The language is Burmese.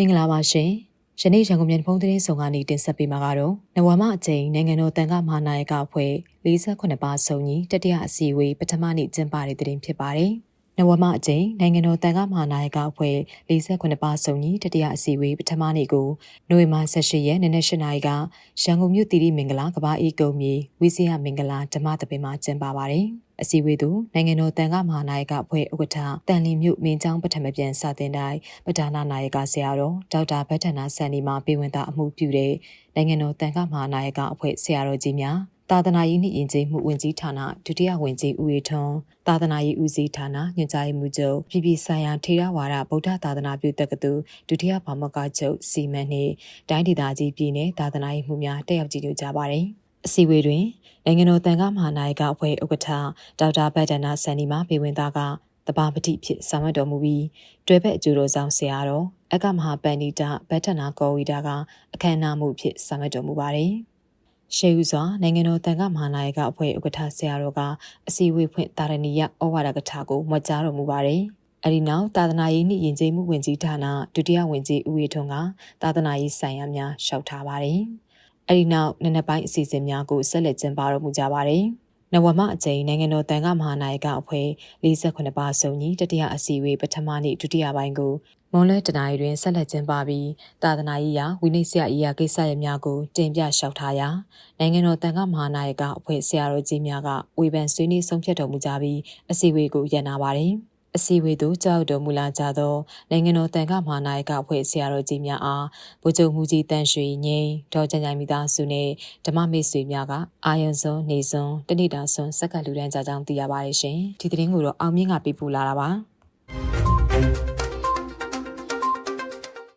မင်္ဂလာပါရှင်။ယနေ့ရန်ကုန်မြန်ဖုန်းသတင်းဆောင်ကနေတင်ဆက်ပေးမှာကတော့နဝမအကြိမ်နိုင်ငံတော်တန်ခါမဟာနာယကအဖွဲ့48ပါစုံကြီးတတိယအစည်းအဝေးပထမနေ့ကျင်းပတဲ့သတင်းဖြစ်ပါတယ်။ နဝမအကြိမ်နိုင်ငံတော်တန်ခါမဟာနာယကအဖွဲ့48ပါစုံကြီးတတိယအစည်းအဝေးပထမနေ့ကိုနိုဝင်ဘာ18ရက်နေ့နက်၈နာရီကရန်ကုန်မြို့တီရီမင်္ဂလာကဘာအေးကုံမြေဝီစီယမင်္ဂလာဓမ္မတပင်မှာကျင်းပပါတယ်။အစည်းအဝေးသို့နိုင်ငံတော်တန်ခါမဟာနာယကအဖွဲ့ဥက္ကဋ္ဌတန်လီမြို့မင်းချောင်းပထမပြန်စတင်တိုင်းပဒါနာနာယကဆရာတော်ဒေါက်တာဘတ်ထနာဆန်နီမှပေးဝင်တာအမှုပြုတဲ့နိုင်ငံတော်တန်ခါမဟာနာယကအဖွဲ့ဆရာတော်ကြီးများ သာသနာရေးနှင့်ယဉ်ကျေးမှုဝင်ကြီးဌာနဒုတိယဝင်ကြီးဦးရီထွန်းသာသနာရေးဦးစီးဌာနညွှန်ကြားရေးမှူးချုပ်ပြည်ပြည်ဆိုင်ရာထေရဝါဒဗုဒ္ဓသာသနာပြုတက္ကသိုလ်ဒုတိယဘာမကချုပ်စီမံနှင့်တိုင်းဒေသကြီးပြည်နယ်သာသနာရေးမှူးများတက်ရောက်ကြည့်ကြကြပါတယ်အစည်းအဝေးတွင်နိုင်ငံတော်တန်ခါမဟာနာယကအဖွဲ့ဥက္ကဋ္ဌဒေါက်တာဘတ်ဒနာဆန်နီမှပေဝင်သားကတဘာပတိဖြစ်ဆောင်ရွက်တော်မူပြီးတွဲဘက်အကျိုးတော်ဆောင်ဆရာတော်အကမဟာပန္နိတဘတ်ထနာကောဝီတာကအခမ်းအနားမှုဖြစ်ဆောင်ရွက်တော်မူပါတယ်။ ရှေးဦးစွာနိုင်ငံတော်တန်ခါမဟာနာယကအဖွဲ့ဥက္ကဋ္ဌဆရာတော်ကအစည်းအဝေးဖွင့်တာရဏီယဩဝါဒကထာကိုမွတ်ကြားတော်မူပါတယ်။အဲဒီနောက်သာသနာရေးနှင့်ယဉ်ကျေးမှုဝင်ကြီးဌာနဒုတိယဝင်ကြီးဦးရီထွန်းကသာသနာရေးဆိုင်ရာများရှောက်ထားပါတယ်။အဲဒီနောက်နံနက်ပိုင်းအစီအစဉ်များကိုဆက်လက်ကျင်းပတော်မူကြပါတယ်။နဝမအကြိမ်နိုင်ငံတော်တန်ခါမဟာနာယကအဖွဲ့48ပါစုံကြီးတတိယအစည်းအဝေးပထမနေ့ဒုတိယပိုင်းကို မွန်လဲတနာရီတွင်ဆက်လက်ကျင်းပပြီးသာသနာရေးရာဝိနည်းဆရာရေးရာကိစ္စရပ်များကိုတင်ပြလျှောက်ထားရာနိုင်ငံတော်တန်ခါမဟာနာယကအဖွဲ့ဆရာတော်ကြီးများကဝေဖန်ဆွေးနွေးဆုံးဖြတ်တော်မူကြပြီးအစည်းအဝေးကိုရန်နာပါတယ်။အစည်းအဝေးသို့ကြောက်တော်မူလာကြသောနိုင်ငံတော်တန်ခါမဟာနာယကအဖွဲ့ဆရာတော်ကြီးများအားဗိုလ်ချုပ်မှုကြီးတန်ရွှေငိမ့်ဒေါ်ကြံကြိုင်မိသားစုနှင့်ဓမ္မမိတ်ဆွေများကအာယုံစွန်းနေစွန်းတဏိတာစွန်းစက္ကလူတန်းကြကြောင်းသိရပါတယ်ရှင်ဒီသတင်းကိုတော့အောင်မြင့်ကပြပူလာတာပါ